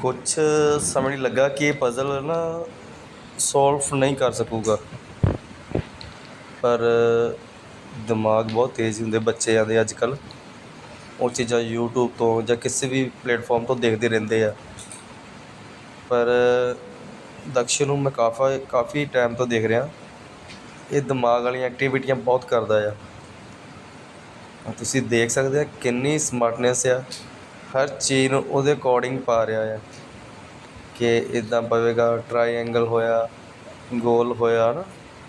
ਕੁਛ ਸਮੇਂ ਨਹੀਂ ਲੱਗਾ ਕਿ ਇਹ ਪਜ਼ਲ ਨਾ ਸੋਲਵ ਨਹੀਂ ਕਰ ਸਕੂਗਾ। ਪਰ ਦਿਮਾਗ ਬਹੁਤ ਤੇਜ਼ ਹੁੰਦੇ ਬੱਚੇ ਦੇ ਅੱਜ ਕੱਲ੍ਹ ਉਹ ਚੀਜ਼ਾਂ ਯੂਟਿਊਬ ਤੋਂ ਜਾਂ ਕਿਸੇ ਵੀ ਪਲੇਟਫਾਰਮ ਤੋਂ ਦੇਖਦੇ ਰਹਿੰਦੇ ਆ। ਪਰ ਦਕਸ਼ ਨੂੰ ਮੈਂ ਕਾਫਾ, ਕਾਫੀ ਟਾਈਮ ਤੋਂ ਦੇਖ ਰਿਹਾ। ਇਹ ਦਿਮਾਗ ਵਾਲੀਆਂ ਐਕਟੀਵਿਟੀਆਂ ਬਹੁਤ ਕਰਦਾ ਆ। ਤੁਸੀਂ ਦੇਖ ਸਕਦੇ ਆ ਕਿੰਨੀ ਸਮਾਰਟਨੈਸ ਆ। ਹਰ ਚੀਜ਼ ਨੂੰ ਉਹਦੇ ਅਕੋਰਡਿੰਗ ਪਾ ਰਿਹਾ ਆ ਕਿ ਇੱਦਾਂ ਪਵੇਗਾ ਟਰਾਈਐਂਗਲ ਹੋਇਆ ਗੋਲ ਹੋਇਆ ਹੈ ਨਾ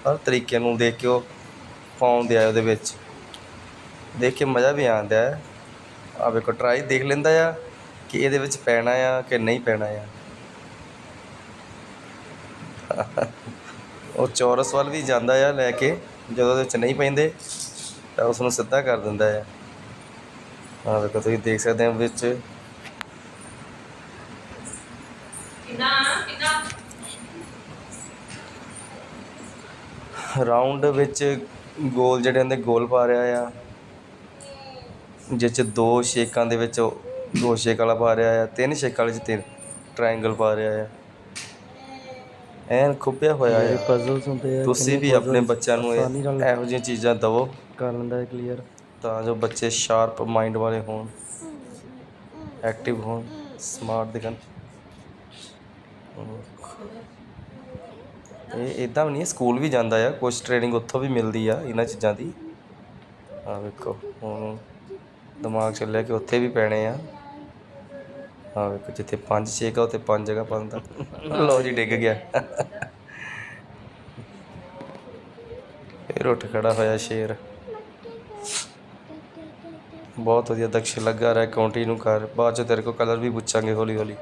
ਹਰ ਤਰੀਕੇ ਨੂੰ ਦੇਖ ਕੇ ਉਹ ਪਾਉਂਦੇ ਆ ਉਹਦੇ ਵਿੱਚ। ਦੇਖ ਕੇ ਮਜ਼ਾ ਵੀ ਆਉਂਦਾ ਹੈ। ਆ ਵੇਖੋ ਟਰਾਈ ਦੇਖ ਲੈਂਦਾ ਆ ਕਿ ਇਹਦੇ ਵਿੱਚ ਪੈਣਾ ਆ ਕਿ ਨਹੀਂ ਪੈਣਾ ਆ। ਉਹ ਚੌਰਸ ਵੱਲ ਵੀ ਜਾਂਦਾ ਆ ਲੈ ਕੇ, ਜਦੋਂ ਉਹਦੇ ਵਿੱਚ ਨਹੀਂ ਪੈਂਦੇ, ਤਾਂ ਉਸ ਨੂੰ ਸਿੱਧਾ ਕਰ ਦਿੰਦਾ ਆ। ਆ ਵੇਖੋ ਤੁਸੀਂ ਦੇਖ ਸਕਦੇ ਹੋ ਵਿੱਚ। ਕਿੰਨਾ ਕਿੰਨਾ? ਰਾਉਂਡ ਵਿੱਚ ਗੋਲ ਜਿਹੜੇ ਹੁੰਦੇ ਗੋਲ ਪਾ ਰਿਹਾ ਆ। ਜਿਸ ਦੋ ਸ਼ੇਕਾਂ ਦੇ ਵਿੱਚ ਉਹ ਦੋ ਸ਼ੇਕ ਵਾਲਾ ਪਾ ਰਿਹਾ ਆ ਤਿੰਨ ਸ਼ੇਕ ਵਾਲੇ 'ਚ ਤਿੰਨ ਟ੍ਰਾਇੰਗਲ ਪਾ ਰਿਹਾ ਆ। ਐਨ ਖੁੱਪਿਆ ਹੋਇਆ ਇਹ ਆ। ਪਜ਼ਲਸ ਹੁੰਦੇ ਆ ਤੁਸੀਂ ਵੀ ਆਪਣੇ ਬੱਚਿਆਂ ਨੂੰ ਇਹ- ਜਿਹੀਆਂ ਚੀਜ਼ਾਂ ਦਿਵੋ। ਕਰ ਲੈਂਦਾ ਹੈ ਕਲੀਅਰ ਤਾਂ ਜੋ ਬੱਚੇ ਸ਼ਾਰਪ ਮਾਈਂਡ ਵਾਲੇ ਹੋਣ ਐਕਟਿਵ ਹੋਣ ਸਮਾਰਟ ਦਿਖਣ। ਇਹ ਇਦਾਂ ਵੀ ਨਹੀਂ ਸਕੂਲ ਵੀ ਜਾਂਦਾ ਆ ਕੁਝ ਟ੍ਰੇਨਿੰਗ ਉੱਥੋਂ ਵੀ ਮਿਲਦੀ ਆ, ਇਹਨਾਂ ਚੀਜ਼ਾਂ ਦੀ। ਆ ਵੇਖੋ, ਹੁਣ ਦਿਮਾਗ ਚੱਲਿਆ ਕਿ ਉੱਥੇ ਵੀ ਪੈਣੇ ਆ। ਆ ਵੇਖੋ, ਜਿੱਥੇ ਪੰਜ ਛੇ ਆ ਉੱਥੇ ਪੰਜ ਜਗ੍ਹਾ ਪਾਉਂਦਾ ਲਓ ਜੀ, ਡਿੱਗ ਗਿਆ। ਫਿਰ ਉੱਠ ਖੜਾ ਹੋਇਆ ਸ਼ੇਰ। ਬਹੁਤ ਵਧੀਆ ਦਕਸ਼ ਲੱਗਾ ਰਿਹਾ ਕੰਟੀਨਿਊ ਕਰ ਬਾਅਦ ਚ ਤੇਰੇ ਕੋਲ ਕਲਰ ਵੀ ਪੁੱਛਾਂਗੇ ਹੌਲੀ ਹੌਲੀ